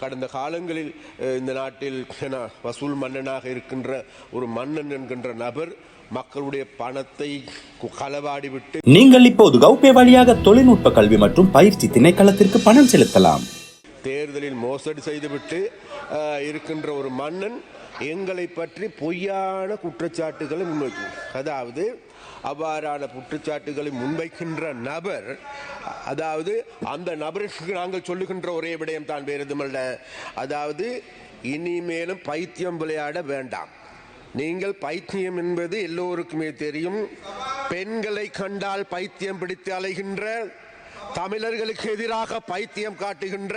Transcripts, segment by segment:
கடந்த காலங்களில் இந்த நாட்டில் வசூல் மன்னனாக இருக்கின்ற ஒரு மன்னன் என்கின்ற நபர் மக்களுடைய பணத்தை கு- களவாடி விட்டு நீங்கள் இப்போது கௌபே வழியாக தொழில்நுட்ப கல்வி மற்றும் பயிற்சி திணைக்களத்திற்கு பணம் செலுத்தலாம். தேர்தலில் மோசடி செய்துவிட்டு இருக்கின்ற ஒரு மன்னன் எங்களை பற்றி பொய்யான குற்றச்சாட்டுகளை முன்வைக்கும். அதாவது அவ்வாறான குற்றச்சாட்டுகளை முன்வைக்கின்ற நபர் அதாவது அந்த நபருக்கு நாங்கள் சொல்லுகின்ற ஒரே விடயம் தான் வேறு எதுமல்ல அதாவது இனிமேலும் பைத்தியம் விளையாட வேண்டாம். நீங்கள் பைத்தியம் என்பது எல்லோருக்குமே தெரியும். பெண்களை கண்டால் பைத்தியம் பிடித்து அலைகின்ற தமிழர்களுக்கு எதிராக பைத்தியம் காட்டுகின்ற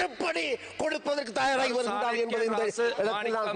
திருப்பணி கொடுப்பதற்கு தயாராகி வருகிறார் என்பதை இந்த இடத்தில் நான்